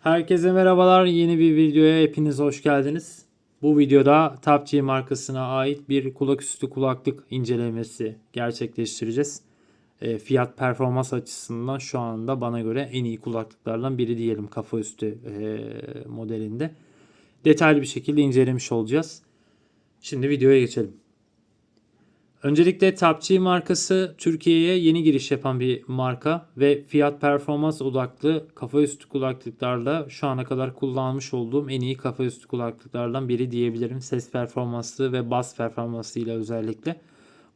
Herkese merhabalar. Yeni bir videoya hepiniz hoş geldiniz. Bu videoda G markasına ait bir kulaküstü kulaklık incelemesi gerçekleştireceğiz. E, fiyat performans açısından şu anda bana göre en iyi kulaklıklardan biri diyelim kafa üstü e, modelinde. Detaylı bir şekilde incelemiş olacağız. Şimdi videoya geçelim. Öncelikle G markası Türkiye'ye yeni giriş yapan bir marka ve fiyat performans odaklı kafa üstü kulaklıklarla şu ana kadar kullanmış olduğum en iyi kafa üstü kulaklıklardan biri diyebilirim. Ses performansı ve bas performansı ile özellikle.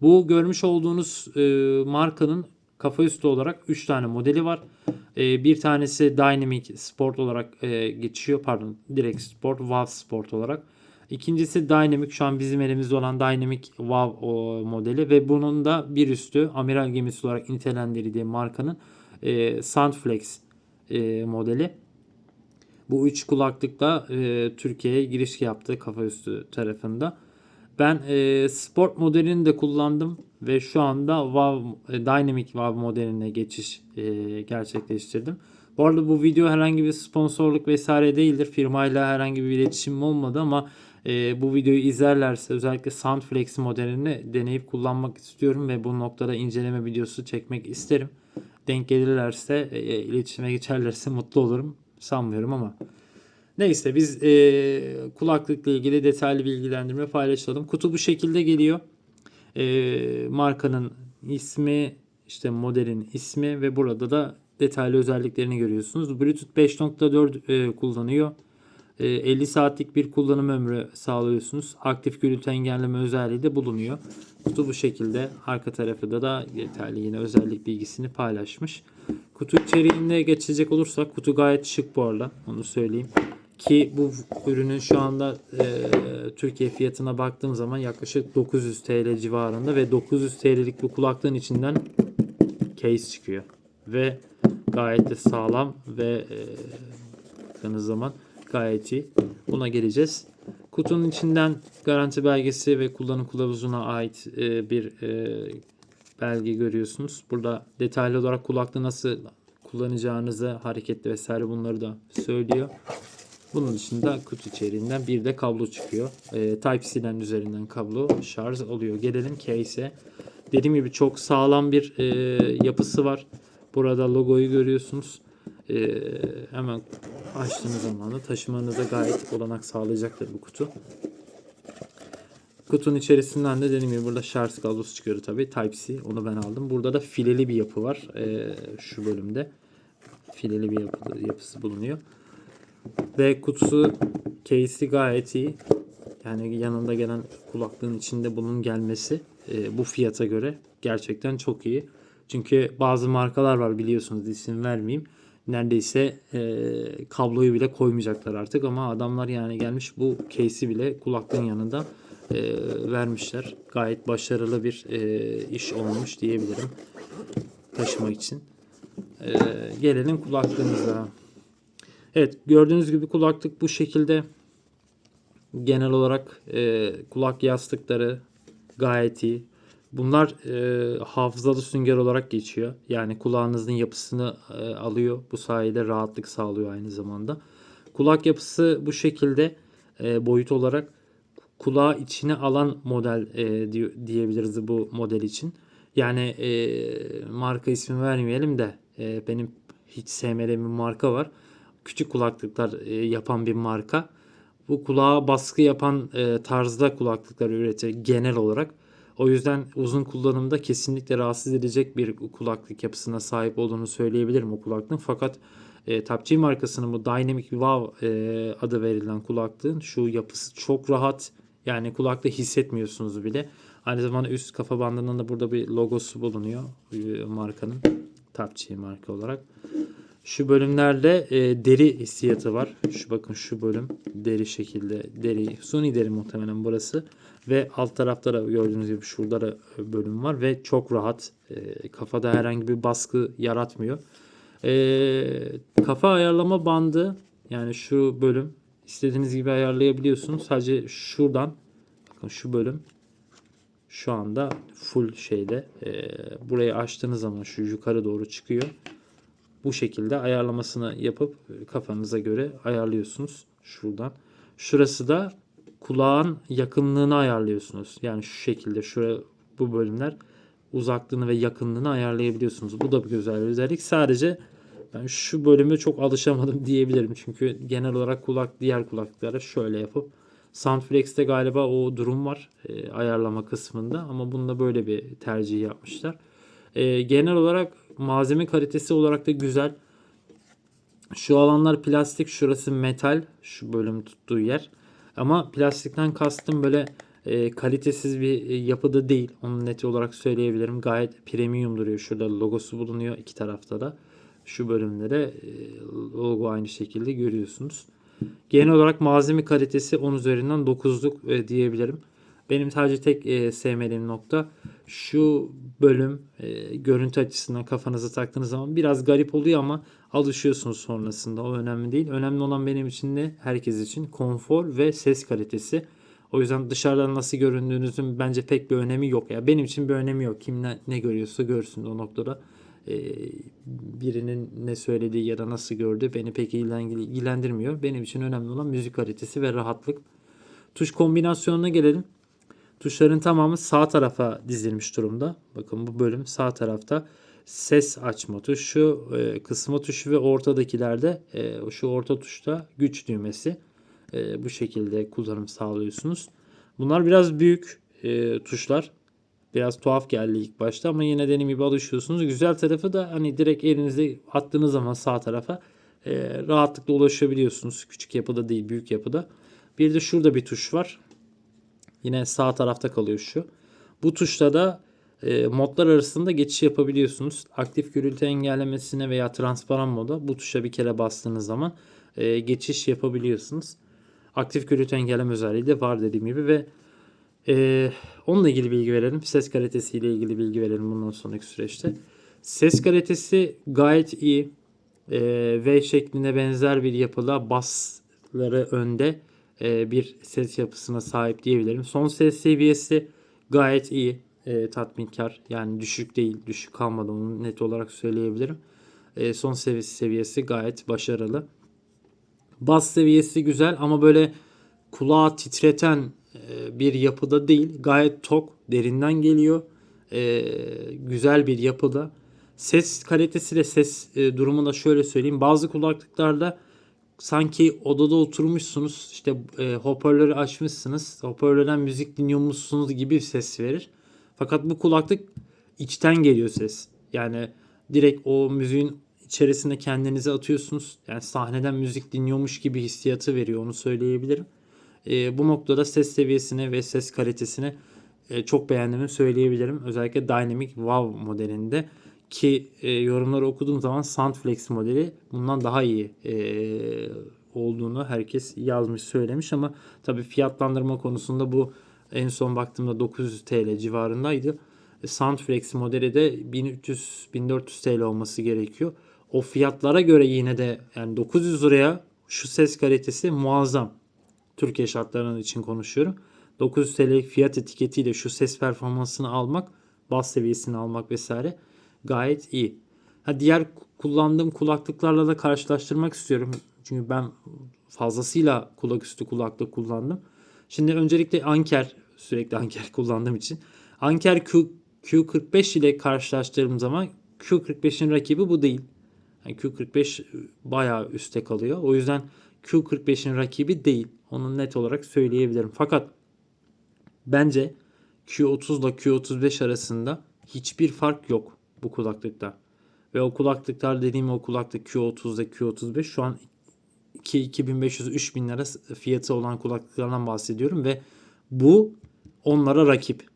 Bu görmüş olduğunuz e, markanın kafa üstü olarak 3 tane modeli var. E, bir tanesi Dynamic Sport olarak e, geçiyor. Pardon, direkt Sport, WAV Sport olarak. İkincisi Dynamic şu an bizim elimizde olan Dynamic o modeli ve bunun da bir üstü amiral gemisi olarak nitelendirildiği markanın e, Soundflex e, modeli. Bu üç kulaklıkla e, Türkiye'ye giriş yaptı kafa üstü tarafında. Ben e, sport modelini de kullandım ve şu anda WAV, e, Dynamic WAV modeline geçiş e, gerçekleştirdim. Bu arada bu video herhangi bir sponsorluk vesaire değildir. Firmayla herhangi bir iletişimim olmadı ama e, bu videoyu izlerlerse özellikle Soundflex modelini deneyip kullanmak istiyorum ve bu noktada inceleme videosu çekmek isterim. Denk gelirlerse, e, iletişime geçerlerse mutlu olurum. Sanmıyorum ama. Neyse biz e, kulaklıkla ilgili detaylı bilgilendirme paylaşalım. Kutu bu şekilde geliyor. E, markanın ismi, işte modelin ismi ve burada da detaylı özelliklerini görüyorsunuz. Bluetooth 5.4 e, kullanıyor. E, 50 saatlik bir kullanım ömrü sağlıyorsunuz. Aktif gürültü engelleme özelliği de bulunuyor. Kutu bu şekilde. Arka tarafı da da detaylı yine özellik bilgisini paylaşmış. Kutu içeriğine geçecek olursak kutu gayet şık bu arada. Onu söyleyeyim. Ki bu ürünün şu anda e, Türkiye fiyatına baktığım zaman yaklaşık 900 TL civarında ve 900 TL'lik bu kulaklığın içinden case çıkıyor. Ve gayet de sağlam ve e, baktığınız zaman gayet iyi. Buna geleceğiz. Kutunun içinden garanti belgesi ve kullanım kılavuzuna ait e, bir e, belge görüyorsunuz. Burada detaylı olarak kulaklığı nasıl kullanacağınızı, hareketli vesaire bunları da söylüyor. Bunun dışında kutu içeriğinden bir de kablo çıkıyor. E, Type-C'den üzerinden kablo şarj oluyor. Gelelim case'e. Dediğim gibi çok sağlam bir e, yapısı var. Burada logoyu görüyorsunuz. E, hemen açtığınız zaman da taşımanıza gayet olanak sağlayacaktır bu kutu. Kutunun içerisinden de dediğim gibi burada şarj kablosu çıkıyor tabii. Type-C onu ben aldım. Burada da fileli bir yapı var. E, şu bölümde. Fileli bir yapı, yapısı bulunuyor. Ve kutusu case'i gayet iyi. Yani yanında gelen kulaklığın içinde bunun gelmesi e, bu fiyata göre gerçekten çok iyi. Çünkü bazı markalar var biliyorsunuz isim vermeyeyim. Neredeyse e, kabloyu bile koymayacaklar artık ama adamlar yani gelmiş bu case'i bile kulaklığın yanında e, vermişler. Gayet başarılı bir e, iş olmuş diyebilirim taşımak için. E, gelelim kulaklığımıza. Evet gördüğünüz gibi kulaklık bu şekilde genel olarak e, kulak yastıkları gayet iyi. Bunlar e, hafızalı sünger olarak geçiyor. Yani kulağınızın yapısını e, alıyor. Bu sayede rahatlık sağlıyor aynı zamanda. Kulak yapısı bu şekilde e, boyut olarak kulağı içine alan model e, diyebiliriz bu model için. Yani e, marka ismi vermeyelim de e, benim hiç sevmediğim bir marka var. Küçük kulaklıklar e, yapan bir marka. Bu kulağa baskı yapan e, tarzda kulaklıklar üretiyor genel olarak. O yüzden uzun kullanımda kesinlikle rahatsız edecek bir kulaklık yapısına sahip olduğunu söyleyebilirim o kulaklığın. Fakat e, Tapchi markasının bu Dynamic Wow e, adı verilen kulaklığın şu yapısı çok rahat. Yani kulakta hissetmiyorsunuz bile. Aynı zamanda üst kafa bandının da burada bir logosu bulunuyor e, markanın. Tapchi marka olarak. Şu bölümlerde e, deri hissiyatı var. Şu bakın şu bölüm deri şekilde deri suni deri muhtemelen burası ve alt tarafta da gördüğünüz gibi şurada da bölüm var ve çok rahat e, kafada herhangi bir baskı yaratmıyor. E, kafa ayarlama bandı yani şu bölüm istediğiniz gibi ayarlayabiliyorsunuz. Sadece şuradan bakın şu bölüm şu anda full şeyde e, burayı açtığınız zaman şu yukarı doğru çıkıyor. Bu şekilde ayarlamasını yapıp e, kafanıza göre ayarlıyorsunuz şuradan. Şurası da kulağın yakınlığını ayarlıyorsunuz. Yani şu şekilde şura bu bölümler uzaklığını ve yakınlığını ayarlayabiliyorsunuz. Bu da bir güzel bir özellik. Sadece ben şu bölüme çok alışamadım diyebilirim. Çünkü genel olarak kulak diğer kulaklıklara şöyle yapıp Soundflex'te galiba o durum var e, ayarlama kısmında ama bunda böyle bir tercih yapmışlar. E, genel olarak malzeme kalitesi olarak da güzel. Şu alanlar plastik, şurası metal, şu bölüm tuttuğu yer. Ama plastikten kastım böyle e, kalitesiz bir e, yapıda değil. Onu net olarak söyleyebilirim. Gayet premium duruyor. Şurada logosu bulunuyor iki tarafta da. Şu bölümlere e, logo aynı şekilde görüyorsunuz. Genel olarak malzeme kalitesi 10 üzerinden 9'luk e, diyebilirim. Benim sadece tek e, sevmediğim nokta şu bölüm e, görüntü açısından kafanıza taktığınız zaman biraz garip oluyor ama alışıyorsunuz sonrasında. O önemli değil. Önemli olan benim için de herkes için konfor ve ses kalitesi. O yüzden dışarıdan nasıl göründüğünüzün bence pek bir önemi yok. Ya benim için bir önemi yok. Kim ne, ne görüyorsa görsün o noktada. Ee, birinin ne söylediği ya da nasıl gördüğü beni pek ilgilen- ilgilendirmiyor. Benim için önemli olan müzik kalitesi ve rahatlık. Tuş kombinasyonuna gelelim. Tuşların tamamı sağ tarafa dizilmiş durumda. Bakın bu bölüm sağ tarafta ses açma tuşu, e, kısma tuşu ve ortadakilerde e, şu orta tuşta güç düğmesi. E, bu şekilde kullanım sağlıyorsunuz. Bunlar biraz büyük e, tuşlar. Biraz tuhaf geldi ilk başta ama yine dediğim gibi alışıyorsunuz. Güzel tarafı da hani direkt elinizde attığınız zaman sağ tarafa e, rahatlıkla ulaşabiliyorsunuz. Küçük yapıda değil büyük yapıda. Bir de şurada bir tuş var. Yine sağ tarafta kalıyor şu. Bu tuşla da e, modlar arasında geçiş yapabiliyorsunuz. Aktif gürültü engellemesine veya transparan moda bu tuşa bir kere bastığınız zaman e, geçiş yapabiliyorsunuz. Aktif gürültü engelleme özelliği de var dediğim gibi ve e, onunla ilgili bilgi verelim. Ses kalitesiyle ilgili bilgi verelim bundan sonraki süreçte. Ses kalitesi gayet iyi. E, v şeklinde benzer bir yapıda basları önde e, bir ses yapısına sahip diyebilirim. Son ses seviyesi gayet iyi. E, tatminkar. Yani düşük değil. Düşük kalmadı onu net olarak söyleyebilirim. E, son seviyesi seviyesi gayet başarılı. Bas seviyesi güzel ama böyle kulağı titreten e, bir yapıda değil. Gayet tok, derinden geliyor. E, güzel bir yapıda. Ses kalitesi de ses e, durumu da şöyle söyleyeyim. Bazı kulaklıklarda sanki odada oturmuşsunuz işte e, hoparlörü açmışsınız hoparlörden müzik dinliyormuşsunuz gibi ses verir. Fakat bu kulaklık içten geliyor ses. Yani direkt o müziğin içerisine kendinizi atıyorsunuz. Yani sahneden müzik dinliyormuş gibi hissiyatı veriyor onu söyleyebilirim. E, bu noktada ses seviyesine ve ses kalitesine e, çok beğendiğimi söyleyebilirim. Özellikle Dynamic Wow modelinde ki e, yorumları okuduğum zaman Soundflex modeli bundan daha iyi e, olduğunu herkes yazmış söylemiş ama tabii fiyatlandırma konusunda bu en son baktığımda 900 TL civarındaydı. E, Soundflex modeli de 1300-1400 TL olması gerekiyor. O fiyatlara göre yine de yani 900 liraya şu ses kalitesi muazzam. Türkiye şartlarının için konuşuyorum. 900 TL fiyat etiketiyle şu ses performansını almak, bas seviyesini almak vesaire gayet iyi. Ha, diğer kullandığım kulaklıklarla da karşılaştırmak istiyorum. Çünkü ben fazlasıyla kulak üstü kulaklık kullandım. Şimdi öncelikle Anker sürekli Anker kullandığım için Anker Q, Q45 ile karşılaştırdığım zaman Q45'in rakibi bu değil. Yani Q45 bayağı üstte kalıyor. O yüzden Q45'in rakibi değil. Onu net olarak söyleyebilirim. Fakat bence Q30 ile Q35 arasında hiçbir fark yok bu kulaklıkta. Ve o kulaklıklar dediğim o kulaklık Q30 ile Q35 şu an 2500-3000 lira fiyatı olan kulaklıklardan bahsediyorum ve bu onlara rakip.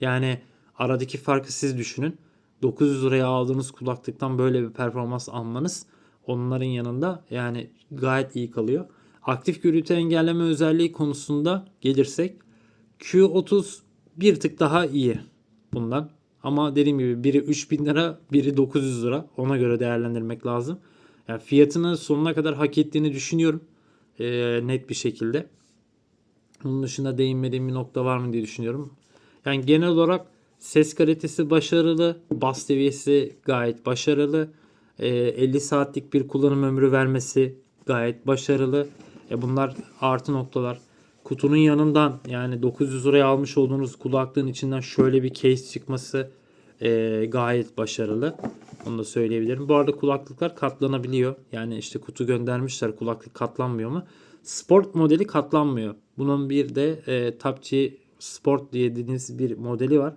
Yani aradaki farkı siz düşünün. 900 liraya aldığınız kulaklıktan böyle bir performans almanız onların yanında yani gayet iyi kalıyor. Aktif gürültü engelleme özelliği konusunda gelirsek Q30 bir tık daha iyi bundan. Ama dediğim gibi biri 3000 lira, biri 900 lira. Ona göre değerlendirmek lazım. Yani fiyatını sonuna kadar hak ettiğini düşünüyorum. Ee, net bir şekilde. Bunun dışında değinmediğim bir nokta var mı diye düşünüyorum. Yani genel olarak ses kalitesi başarılı. Bas seviyesi gayet başarılı. e, 50 saatlik bir kullanım ömrü vermesi gayet başarılı. E, bunlar artı noktalar. Kutunun yanından yani 900 liraya almış olduğunuz kulaklığın içinden şöyle bir case çıkması e, gayet başarılı. Onu da söyleyebilirim. Bu arada kulaklıklar katlanabiliyor. Yani işte kutu göndermişler kulaklık katlanmıyor mu? Sport modeli katlanmıyor. Bunun bir de e, Tapçı Sport dediğiniz bir modeli var.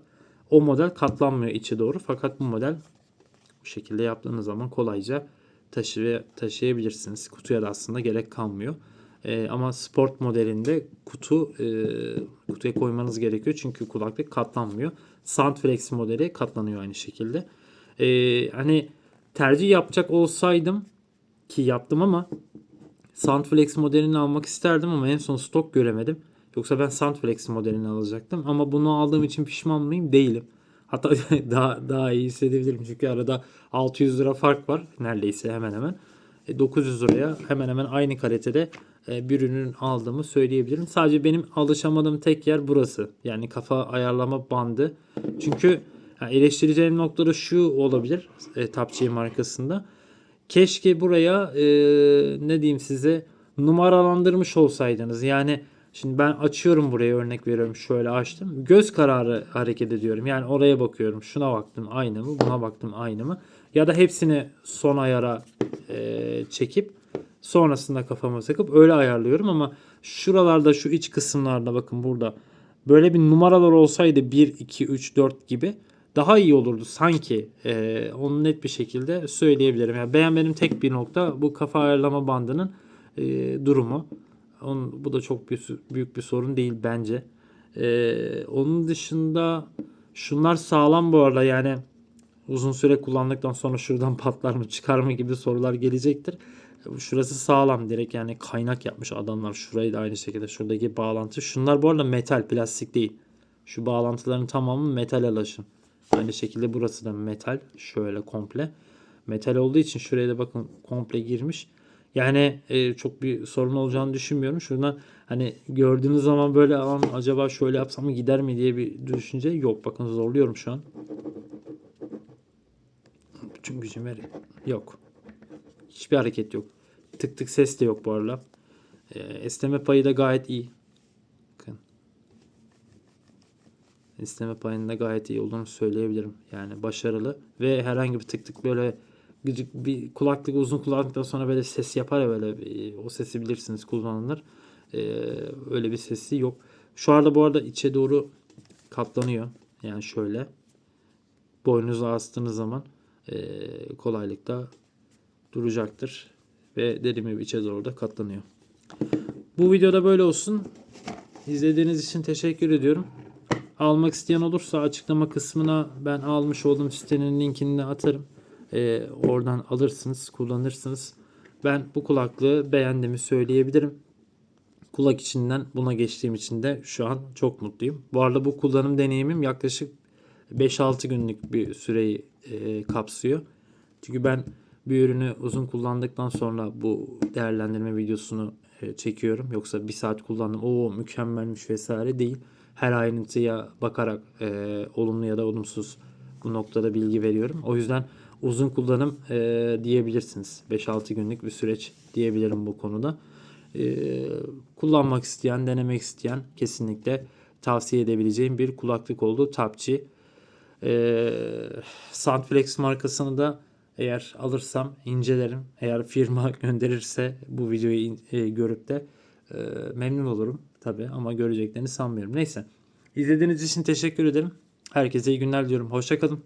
O model katlanmıyor içe doğru. Fakat bu model bu şekilde yaptığınız zaman kolayca taşı taşıyabilirsiniz. Kutuya da aslında gerek kalmıyor. E, ama sport modelinde kutu e, kutuya koymanız gerekiyor çünkü kulaklık katlanmıyor. Soundflex modeli katlanıyor aynı şekilde. E, hani tercih yapacak olsaydım ki yaptım ama Soundflex modelini almak isterdim ama en son stok göremedim. Yoksa ben Soundflex modelini alacaktım ama bunu aldığım için pişman mıyım? Değilim. Hatta daha daha iyi hissedebilirim çünkü arada 600 lira fark var neredeyse hemen hemen. E, 900 liraya hemen hemen aynı kalitede e, bir ürünün aldığımı söyleyebilirim. Sadece benim alışamadığım tek yer burası. Yani kafa ayarlama bandı. Çünkü yani eleştireceğim noktada şu olabilir e, Tapçı markasında. Keşke buraya e, ne diyeyim size numaralandırmış olsaydınız. Yani şimdi ben açıyorum buraya örnek veriyorum şöyle açtım. Göz kararı hareket ediyorum. Yani oraya bakıyorum. Şuna baktım aynı mı? Buna baktım aynı mı? Ya da hepsini son ayara e, çekip sonrasında kafama takıp öyle ayarlıyorum ama şuralarda şu iç kısımlarda bakın burada böyle bir numaralar olsaydı 1 2 3 4 gibi daha iyi olurdu sanki. Ee, onu net bir şekilde söyleyebilirim. Yani beğenmedim tek bir nokta bu kafa ayarlama bandının e, durumu. Onun, bu da çok büyük, büyük bir sorun değil bence. Ee, onun dışında şunlar sağlam bu arada yani uzun süre kullandıktan sonra şuradan patlar mı çıkar mı gibi sorular gelecektir. Şurası sağlam direkt yani kaynak yapmış adamlar. Şurayı da aynı şekilde şuradaki bağlantı. Şunlar bu arada metal plastik değil. Şu bağlantıların tamamı metal alaşım. Aynı şekilde burası da metal. Şöyle komple. Metal olduğu için şuraya da bakın komple girmiş. Yani e, çok bir sorun olacağını düşünmüyorum. Şuradan hani gördüğünüz zaman böyle aman acaba şöyle yapsam mı gider mi diye bir düşünce yok. Bakın zorluyorum şu an. Bütün gücüm veriyor. Yok. Hiçbir hareket yok. Tık tık ses de yok bu arada. E, esneme payı da gayet iyi. Bakın. Esneme payında gayet iyi olduğunu söyleyebilirim. Yani başarılı ve herhangi bir tık tık böyle gıcık bir kulaklık uzun kullandıktan sonra böyle ses yapar ya böyle e, o sesi bilirsiniz kullanılır. E, öyle bir sesi yok. Şu anda bu arada içe doğru katlanıyor. Yani şöyle boynunuzu astığınız zaman e, kolaylıkla duracaktır. Ve gibi içe doğru da katlanıyor. Bu videoda böyle olsun. İzlediğiniz için teşekkür ediyorum. Almak isteyen olursa açıklama kısmına ben almış olduğum sitenin linkini atarım. Ee, oradan alırsınız, kullanırsınız. Ben bu kulaklığı beğendiğimi söyleyebilirim. Kulak içinden buna geçtiğim için de şu an çok mutluyum. Bu arada bu kullanım deneyimim yaklaşık 5-6 günlük bir süreyi e, kapsıyor. Çünkü ben bir ürünü uzun kullandıktan sonra bu değerlendirme videosunu e, çekiyorum. Yoksa bir saat kullandım o mükemmelmiş vesaire değil. Her ayrıntıya bakarak e, olumlu ya da olumsuz bu noktada bilgi veriyorum. O yüzden uzun kullanım e, diyebilirsiniz. 5-6 günlük bir süreç diyebilirim bu konuda. E, kullanmak isteyen, denemek isteyen kesinlikle tavsiye edebileceğim bir kulaklık oldu. Tapçı. E, Soundflex markasını da eğer alırsam incelerim. Eğer firma gönderirse bu videoyu e, görüp de e, memnun olurum tabi ama göreceklerini sanmıyorum. Neyse. İzlediğiniz için teşekkür ederim. Herkese iyi günler diliyorum. Hoşçakalın.